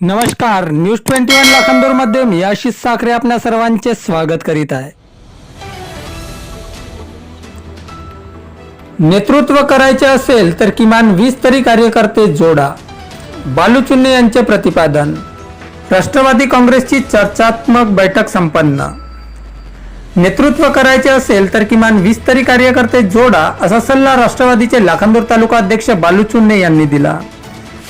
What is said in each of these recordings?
नमस्कार news twenty one लाखांदूरमध्ये मी आशिष साखरे आपल्या सर्वांचे स्वागत करीत आहे. नेतृत्व करायचे असेल तर किमान वीस तरी कार्यकर्ते जोडा. बालुचुन्ने यांचे प्रतिपादन. राष्ट्रवादी काँग्रेसची चर्चात्मक बैठक संपन्न. नेतृत्व करायचे असेल तर किमान वीस तरी कार्यकर्ते जोडा असा सल्ला राष्ट्रवादीचे लाखांदूर तालुका अध्यक्ष बालूचुन्ने यांनी दिला.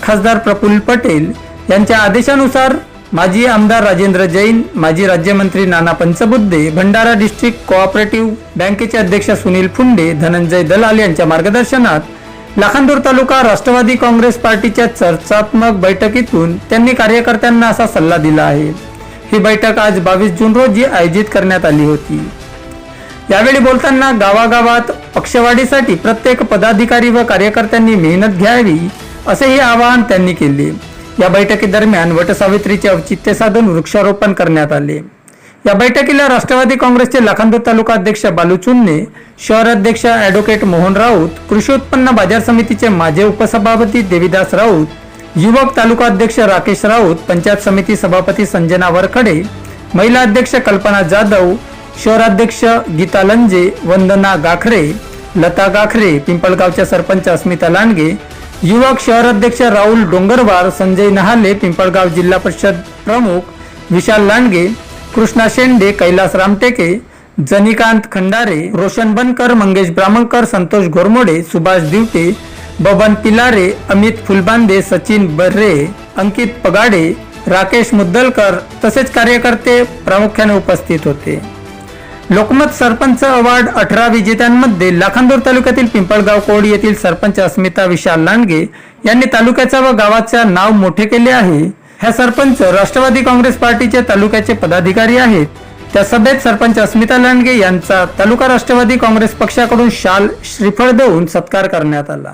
खासदार प्रफुल्ल पटेल यांच्या आदेशानुसार माजी आमदार राजेंद्र जैन माजी राज्यमंत्री नाना पंचबुद्धे भंडारा डिस्ट्रिक्ट कोऑपरेटिव्ह बँकेचे अध्यक्ष सुनील फुंडे धनंजय दलाल यांच्या मार्गदर्शनात लाखांदूर तालुका राष्ट्रवादी काँग्रेस पार्टीच्या चर्चात्मक बैठकीतून त्यांनी कार्यकर्त्यांना असा सल्ला दिला आहे. ही बैठक आज बावीस जून रोजी आयोजित करण्यात आली होती. यावेळी बोलताना गावागावात पक्षवाढीसाठी प्रत्येक पदाधिकारी व कार्यकर्त्यांनी मेहनत घ्यावी असेही आवाहन त्यांनी केले. या बैठकीदरम्यान वटसावित्रीचे औचित्य साधून वृक्षारोपण करण्यात आले. या बैठकीला राष्ट्रवादी काँग्रेसचे लाखांदूर तालुका अध्यक्ष बालू चुन्ने शहर अध्यक्ष ॲडव्होकेट मोहन राऊत कृषी उत्पन्न बाजार समितीचे माजी उपसभापती देविदास राऊत युवक तालुका अध्यक्ष राकेश राऊत पंचायत समिती सभापती संजना वरखडे महिला अध्यक्ष कल्पना जाधव शहराध्यक्ष गीता लंजे वंदना गाखरे लता गाखरे पिंपळगावच्या सरपंच अस्मिता लांडगे युवक शहर अध्यक्ष राहुल डोंगरवार संजय नहाले पिंपळगाव जिल्हा परिषद प्रमुख विशाल लांडगे कृष्णा शेंडे कैलास रामटेके जनिकांत खंडारे रोशन बनकर मंगेश ब्राह्मणकर संतोष घोरमोडे सुभाष दिवटे बबन पिलारे अमित फुलबांदे सचिन बर्रे अंकित पगाडे राकेश मुद्दलकर तसेच कार्यकर्ते प्रामुख्याने उपस्थित होते. लोकमत सरपंच अवॉर्ड अठरा विजेत्यांमध्ये लाखांदूर तालुक्यातील पिंपळगाव कोड येथील सरपंच अस्मिता विशाल लांडगे यांनी तालुक्याचा व गावाचा नाव मोठे केले आहे. ह्या सरपंच राष्ट्रवादी काँग्रेस पार्टीचे तालुक्याचे पदाधिकारी आहेत. त्या सभेत सरपंच अस्मिता लांडगे यांचा तालुका राष्ट्रवादी काँग्रेस पक्षाकडून शाल श्रीफळ देऊन सत्कार करण्यात आला.